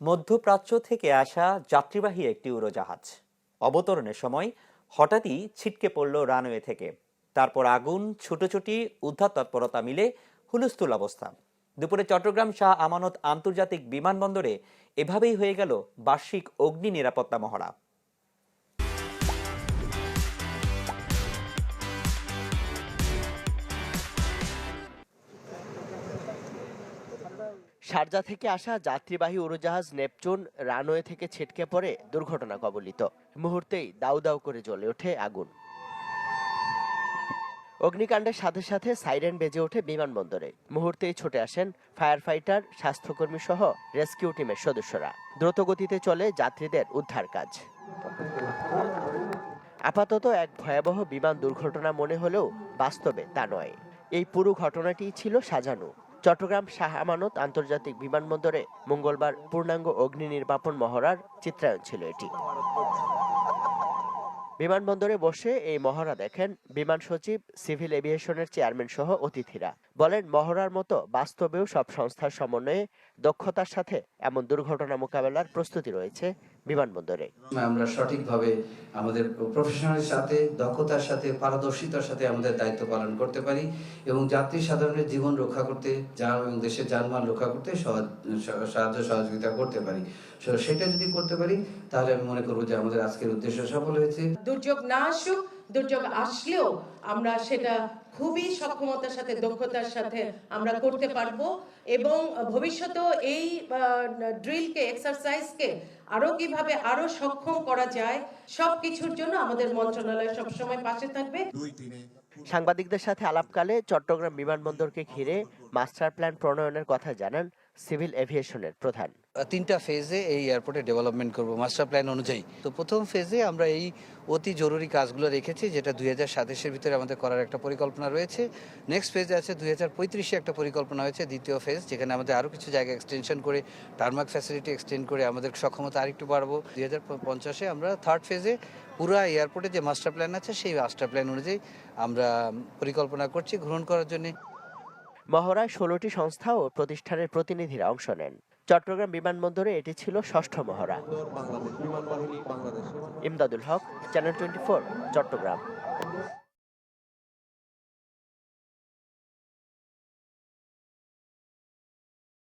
মধ্যপ্রাচ্য থেকে আসা যাত্রীবাহী একটি উড়োজাহাজ। অবতরণের সময় হঠাৎই ছিটকে পড়ল রানওয়ে থেকে। তারপর আগুন, ছুটোছুটি, উদ্ধার তৎপরতা মিলে হুলস্থুল অবস্থা। দুপুরে চট্টগ্রাম শাহ আমানত আন্তর্জাতিক বিমানবন্দরে এভাবেই হয়ে গেল বার্ষিক অগ্নি নিরাপত্তা মহড়া। শারজা থেকে আসা যাত্রীবাহী উড়োজাহাজ নেপচুন রানওয়ে থেকে ছিটকে পড়ে দুর্ঘটনা কবলিত। মুহূর্তেই দাউ দাউ করে জ্বলে ওঠে আগুন। অগ্নিকাণ্ডের সাথে সাথে সাইরেন বেজে ওঠে বিমানবন্দরে। মুহূর্তেই ছুটে আসেন ফায়ার ফাইটার স্বাস্থ্যকর্মী সহ রেস্কিউ টিমের সদস্যরা। দ্রুতগতিতে চলে যাত্রীদের উদ্ধার কাজ। আপাতত এক ভয়াবহ বিমান দুর্ঘটনা মনে হলেও বাস্তবে তা নয়। এই পুরো ঘটনাটি ছিল সাজানো। চট্টগ্রাম শাহ আমানত আন্তর্জাতিক বিমানবন্দরে মঙ্গলবার পূর্ণাঙ্গ অগ্নি নির্বাপন মহড়ার চিত্রায়ন ছিল এটি। বিমানবন্দরে বসে এই মহড়া দেখেন বিমান সচিব, সিভিল এভিয়েশনের চেয়ারম্যান সহ অতিথিরা। বলেন, মহড়ার মতো বাস্তবেও সব সংস্থার সমন্বয়ে দক্ষতার সাথে এমন দুর্ঘটনা মোকাবেলার প্রস্তুতি রয়েছে। বিমানবন্দরে। আমরা সঠিকভাবে আমাদের প্রফেশনালের সাথে দক্ষতার সাথে পারদর্শিতার সাথে আমাদের দায়িত্ব পালন করতে পারি এবং যাত্রী সাধারণের জীবন রক্ষা করতে যান এবং দেশের যানবাহন রক্ষা করতে সাহায্য সহযোগিতা করতে পারি। সেটা যদি করতে পারি তাহলে আমি মনে করব যে আমাদের আজকের উদ্দেশ্য সফল হয়েছে। দুর্যোগ না আসুক দুর্যোগ আসলেও আমরা সেটা খুবই সক্ষমতার সাথে, দক্ষতার সাথে আমরা করতে পারব এবং ভবিষ্যতেও এই ড্রিলকে, এক্সারসাইজকে আরও কীভাবে আরও সক্ষম করা যায় সব কিছুর জন্য আমাদের মন্ত্রণালয় সবসময় পাশে থাকবে। সাংবাদিকদের সাথে আলাপকালে চট্টগ্রাম বিমানবন্দরকে ঘিরে মাস্টার প্ল্যান প্রণয়নের কথা জানান সিভিল এভিয়েশনের প্রধান। তিনটা ফেজে এই এয়ারপোর্টে ডেভেলপমেন্ট করব মাস্টার প্ল্যান অনুযায়ী। তো প্রথম ফেজে আমরা এই অতি জরুরি কাজগুলো রেখেছি, যেটা দুই হাজার সাতাশের ভিতরে আমাদের করার একটা পরিকল্পনা রয়েছে। নেক্সট ফেজে আছে দুই হাজার পঁয়ত্রিশে একটা পরিকল্পনা হয়েছে, দ্বিতীয় ফেজ যেখানে আমাদের আরও কিছু জায়গা এক্সটেনশন করে টার্মাক ফ্যাসিলিটি এক্সটেন্ড করে আমাদের সক্ষমতা আরেকটু বাড়বো। দুই হাজার পঞ্চাশে আমরা থার্ড ফেজে পুরো এয়ারপোর্টে যে মাস্টার প্ল্যান আছে, সেই মাস্টার প্ল্যান অনুযায়ী আমরা পরিকল্পনা করছি গ্রহণ করার জন্য। মহড়ায় ষোলোটি সংস্থা ও প্রতিষ্ঠানের প্রতিনিধিরা অংশ নেন। চট্টগ্রাম বিমানবন্দরে এটি ছিল ষষ্ঠ মহড়া। Imdadul Haque channel twenty Chattogram.